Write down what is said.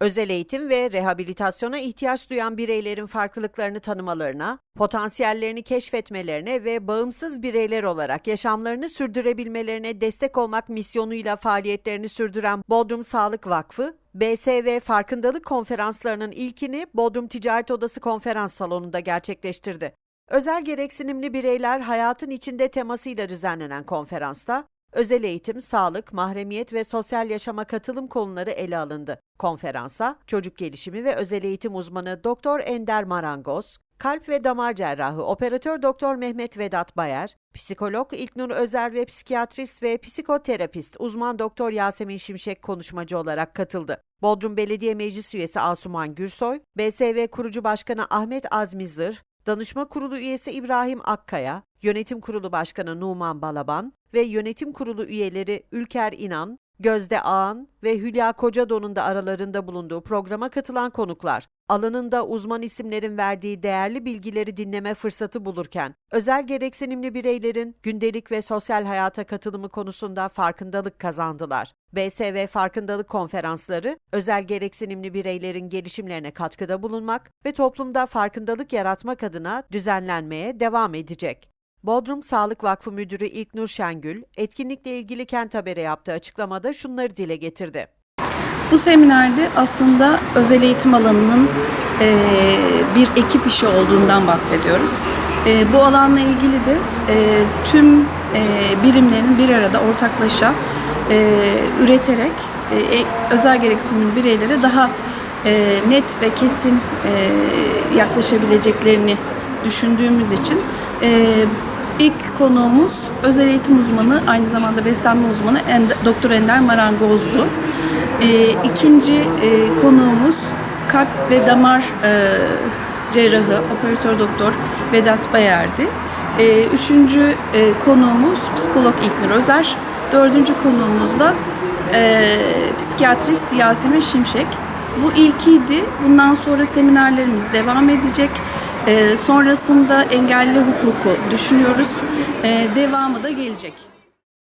Özel eğitim ve rehabilitasyona ihtiyaç duyan bireylerin farklılıklarını tanımalarına, potansiyellerini keşfetmelerine ve bağımsız bireyler olarak yaşamlarını sürdürebilmelerine destek olmak misyonuyla faaliyetlerini sürdüren Bodrum Sağlık Vakfı, BSV farkındalık konferanslarının ilkini Bodrum Ticaret Odası konferans salonunda gerçekleştirdi. Özel gereksinimli bireyler hayatın içinde temasıyla düzenlenen konferansta, özel eğitim, sağlık, mahremiyet ve sosyal yaşama katılım konuları ele alındı. Konferansa çocuk gelişimi ve özel eğitim uzmanı Doktor Ender Marangoz, kalp ve damar cerrahı operatör Doktor Mehmet Vedat Bayer, psikolog İlknur Özer ve psikiyatrist ve psikoterapist uzman Doktor Yasemin Şimşek konuşmacı olarak katıldı. Bodrum Belediye Meclis Üyesi Asuman Gürsoy, BSV Kurucu Başkanı Ahmet Azmi Zır, Danışma Kurulu üyesi İbrahim Akkaya, Yönetim Kurulu Başkanı Numan Balaban ve Yönetim Kurulu üyeleri Ülker İnan, Gözde Ağan ve Hülya Kocadon'un da aralarında bulunduğu programa katılan konuklar, alanında uzman isimlerin verdiği değerli bilgileri dinleme fırsatı bulurken, özel gereksinimli bireylerin gündelik ve sosyal hayata katılımı konusunda farkındalık kazandılar. BSV farkındalık konferansları, özel gereksinimli bireylerin gelişimlerine katkıda bulunmak ve toplumda farkındalık yaratmak adına düzenlenmeye devam edecek. Bodrum Sağlık Vakfı Müdürü İlknur Şengül, etkinlikle ilgili Kent Haber'e yaptığı açıklamada şunları dile getirdi. Bu seminerde aslında özel eğitim alanının e, bir ekip işi olduğundan bahsediyoruz. E, bu alanla ilgili de e, tüm e, birimlerin bir arada ortaklaşa e, üreterek e, e, özel gereksinimli bireylere daha e, net ve kesin e, yaklaşabileceklerini düşündüğümüz için e, ilk konuğumuz özel eğitim uzmanı aynı zamanda beslenme uzmanı Doktor Ender Marangoz'du. E, ikinci e, konuğumuz kalp ve damar e, cerrahı operatör doktor Vedat Bayer'di. E, üçüncü e, konuğumuz psikolog İlknur Özer. Dördüncü konuğumuz da e, psikiyatrist Yasemin Şimşek. Bu ilkiydi. Bundan sonra seminerlerimiz devam edecek. E, sonrasında engelli hukuku düşünüyoruz. E, devamı da gelecek.